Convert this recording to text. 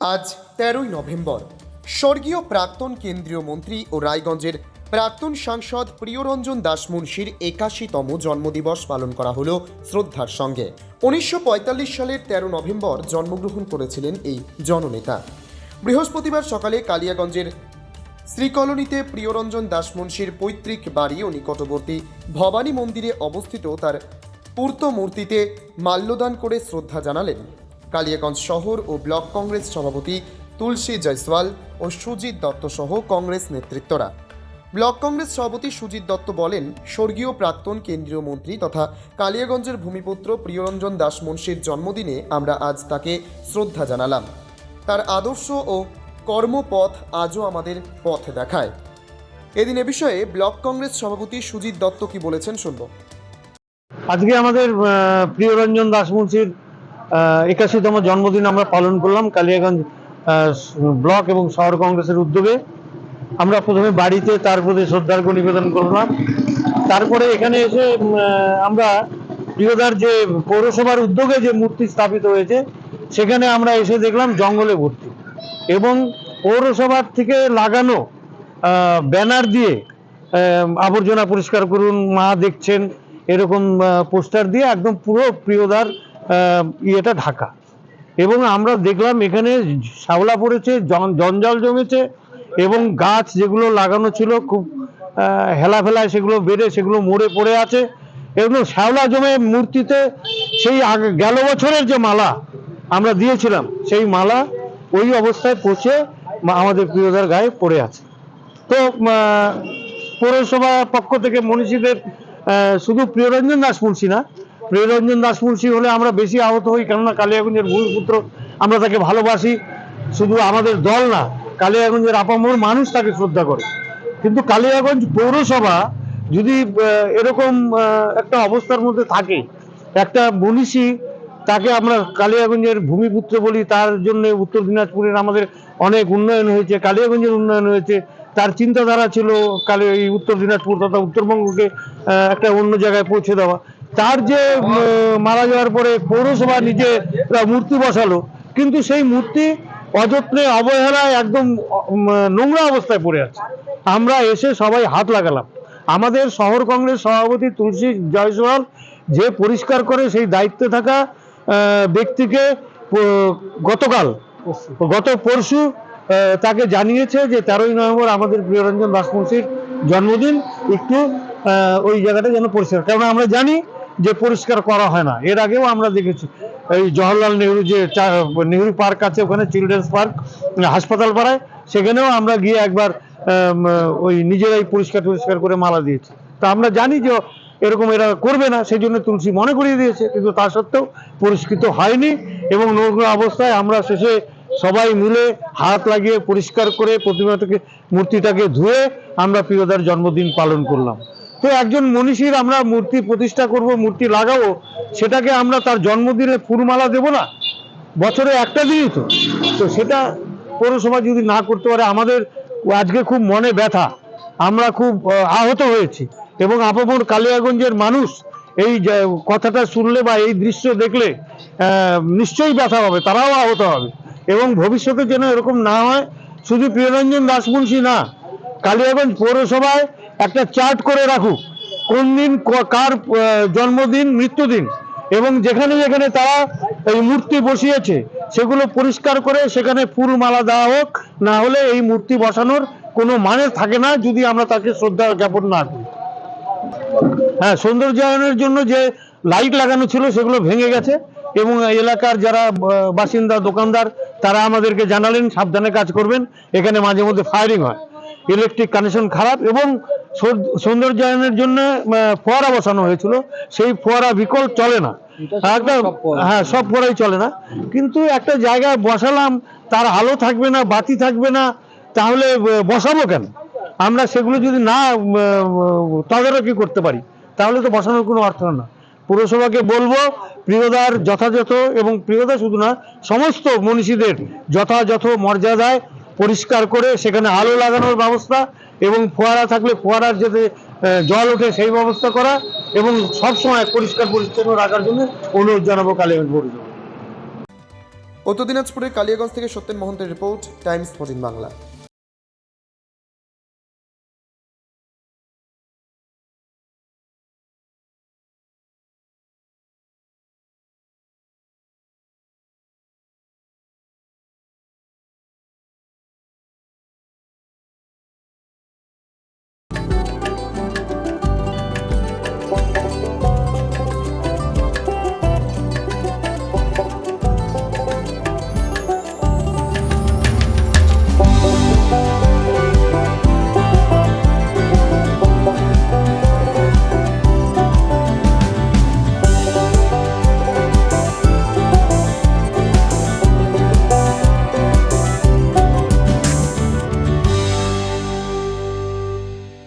আজ তেরোই নভেম্বর। স্বর্গীয় প্রাক্তন কেন্দ্রীয় মন্ত্রী ও রায়গঞ্জের প্রাক্তন সাংসদ প্রিয়রঞ্জন দাস মুন্সির একাশিতম জন্মদিবস পালন করা হলো শ্রদ্ধার সঙ্গে। উনিশশো পঁয়তাল্লিশ সালের তেরো নভেম্বর জন্মগ্রহণ করেছিলেন এই জননেতা। বৃহস্পতিবার সকালে কালিয়াগঞ্জের শ্রীকলোনিতে প্রিয়রঞ্জন দাস মুন্সির পৈতৃক বাড়ি ও নিকটবর্তী ভবানী মন্দিরে অবস্থিত তার পূর্ত মূর্তিতে মাল্যদান করে শ্রদ্ধা জানালেন কালিয়াগঞ্জ শহর ও ব্লক কংগ্রেস সভাপতি তুলসী জয়সওয়াল ও সুজিত দত্ত সহ কংগ্রেস নেতৃত্বরা। ব্লক কংগ্রেস সভাপতি সুজিত দত্ত বলেন, স্বর্গীয় প্রাক্তন কেন্দ্রীয় মন্ত্রী তথা কালিয়াগঞ্জের ভূমিপুত্র প্রিয়রঞ্জন দাস মুন্সির জন্মদিনে আমরা আজ তাকে শ্রদ্ধা জানালাম। তার আদর্শ ও কর্মপথ আজও আমাদের পথ দেখায়। এদিন এ বিষয়ে ব্লক কংগ্রেস সভাপতি সুজিত দত্ত কি বলেছেন শুনব। আজকে আমাদের প্রিয়রঞ্জন দাস মুন্সির একাশিতম জন্মদিন আমরা পালন করলাম কালিয়াগঞ্জ ব্লক এবং শহর কংগ্রেসের উদ্যোগে। আমরা প্রথমে বাড়িতে তার প্রতি শ্রদ্ধার্ঘ্য নিবেদন করলাম। তারপরে এখানে এসে আমরা প্রিয়দার যে পৌরসভার উদ্যোগে যে মূর্তি স্থাপিত হয়েছে, সেখানে আমরা এসে দেখলাম জঙ্গলে ভর্তি। এবং পৌরসভার থেকে লাগানো ব্যানার দিয়ে আবর্জনা পরিষ্কার করুন, মা দেখছেন, এরকম পোস্টার দিয়ে একদম পুরো প্রিয়দার ইয়েটা ঢাকা। এবং আমরা দেখলাম এখানে শ্যাওলা পড়েছে জঞ্জাল জমেছে, এবং গাছ যেগুলো লাগানো ছিল খুব হেলাফেলায় সেগুলো বেড়ে, সেগুলো মরে পড়ে আছে। এগুলো শ্যাওলা জমে মূর্তিতে সেই আগে, গেল বছরের যে মালা আমরা দিয়েছিলাম, সেই মালা ওই অবস্থায় পচে আমাদের প্রিয়দার গায়ে পড়ে আছে। তো পৌরসভা পক্ষ থেকে মনীষীদের শুধু প্রিয়রঞ্জন দাস মুন্সি না প্রিয়রঞ্জন দাস মুন্সি হলে আমরা বেশি আহত হই, কেননা কালিয়াগঞ্জের ভূমিপুত্র আমরা তাকে ভালোবাসি। শুধু আমাদের দল না, কালিয়াগঞ্জের আপামর মানুষ তাকে শ্রদ্ধা করে। কিন্তু কালিয়াগঞ্জ পৌরসভা যদি এরকম একটা অবস্থার মধ্যে থাকে, একটা মনীষী, তাকে আমরা কালিয়াগঞ্জের ভূমিপুত্র বলি, তার জন্য উত্তর দিনাজপুরের আমাদের অনেক উন্নয়ন হয়েছে, কালিয়াগঞ্জের উন্নয়ন হয়েছে। তার চিন্তাধারা ছিল কালী, এই উত্তর দিনাজপুর তথা উত্তরবঙ্গকে একটা অন্য জায়গায় পৌঁছে দেওয়া। তার যে মারা যাওয়ার পরে পৌরসভা নিজে মূর্তি বসালো। কিন্তু সেই মূর্তি অযত্নে অবহেলায় একদম নোংরা অবস্থায় পড়ে আছে। আমরা এসে সবাই হাত লাগালাম। আমাদের শহর কংগ্রেস সভাপতি তুলসী জয়সওয়াল যে পরিষ্কার করে সেই দায়িত্বে থাকা ব্যক্তিকে গতকাল, গত পরশু তাকে জানিয়েছে যে তেরোই নভেম্বর আমাদের প্রিয়রঞ্জন দাসমুন্সির জন্মদিন। একটু ওই জায়গাটা যেন পরিষ্কার। কারণ আমরা জানি যে পরিষ্কার করা হয় না। এর আগেও আমরা দেখেছি, এই জওহরলাল নেহরু যে নেহরু পার্ক আছে ওখানে, চিলড্রেন্স পার্ক, হাসপাতাল পাড়ায়, সেখানেও আমরা গিয়ে একবার ওই নিজেরাই পরিষ্কার পরিষ্কার করে মালা দিয়েছি। তা আমরা জানি যে এরকম এরা করবে না, সেই জন্য তুলসী মনে করিয়ে দিয়েছে, কিন্তু তা সত্ত্বেও পরিষ্কৃত হয়নি এবং নোংরা অবস্থায় আমরা শেষে সবাই মিলে হাত লাগিয়ে পরিষ্কার করে প্রতিমাটাকে, মূর্তিটাকে ধুয়ে আমরা প্রিয়দার জন্মদিন পালন করলাম। তো একজন মনীষীর আমরা মূর্তি প্রতিষ্ঠা করব, মূর্তি লাগাবো, সেটাকে আমরা তার জন্মদিনে ফুলমালা দেব না, বছরে একটা দিনই তো। তো সেটা পৌরসভা যদি না করতে পারে, আমাদের আজকে খুব মনে ব্যথা, আমরা খুব আহত হয়েছি। এবং আপামর কালিয়াগঞ্জের মানুষ এই কথাটা শুনলে বা এই দৃশ্য দেখলে নিশ্চয়ই ব্যথা হবে, তারাও আহত হবে। এবং ভবিষ্যতে যেন এরকম না হয়, শুধু প্রিয়রঞ্জন দাসমুন্সী না, কালিয়াগঞ্জ পৌরসভায় একটা চার্ট করে রাখুক কোন দিন কার জন্মদিন, মৃত্যুদিন। এবং যেখানে যেখানে তারা এই মূর্তি বসিয়েছে, সেগুলো পরিষ্কার করে সেখানে ফুল মালা দেওয়া হোক, না হলে এই মূর্তি বসানোর কোনো মানে থাকে না যদি আমরা তাকে শ্রদ্ধা জ্ঞাপন না করি। হ্যাঁ সৌন্দর্যায়নের জন্য যে লাইট লাগানো ছিল সেগুলো ভেঙে গেছে এবং এলাকার যারা বাসিন্দা, দোকানদার, তারা আমাদেরকে জানালেন, সাবধানে কাজ করবেন। এখানে মাঝে মধ্যে ফায়ারিং হয়। ইলেকট্রিক কানেকশন খারাপ এবং সৌন্দর্যায়নের জন্য ফোয়ারা বসানো হয়েছিল। সেই ফোয়ারা বিকল চলে না। একটা হ্যাঁ সব ফোয়ারাই চলে না। কিন্তু একটা জায়গায় বসালাম তার আলো থাকবে না বাতি থাকবে না তাহলে বসাবো কেন? আমরা সেগুলো যদি না তদারকি করতে পারি তাহলে তো বসানোর কোনো অর্থ না। পুরসভাকে বলব প্রিয়দার যথাযথ এবং প্রিয়দা শুধু না সমস্ত মনীষীদের যথাযথ মর্যাদায় পরিষ্কার করে সেখানে আলো লাগানোর ব্যবস্থা এবং ফোয়ারা থাকলে ফোয়ারার যাতে জল ওঠে সেই ব্যবস্থা করা এবং সবসময় পরিষ্কার পরিচ্ছন্ন রাখার জন্য অনুরোধ জানাব কালিয়াগঞ্জ পরিষদ উত্তর দিনাজপুরের কালিয়াগঞ্জ থেকে সত্যেন মহন্তের রিপোর্ট, টাইমস ফোর্টিন বাংলা।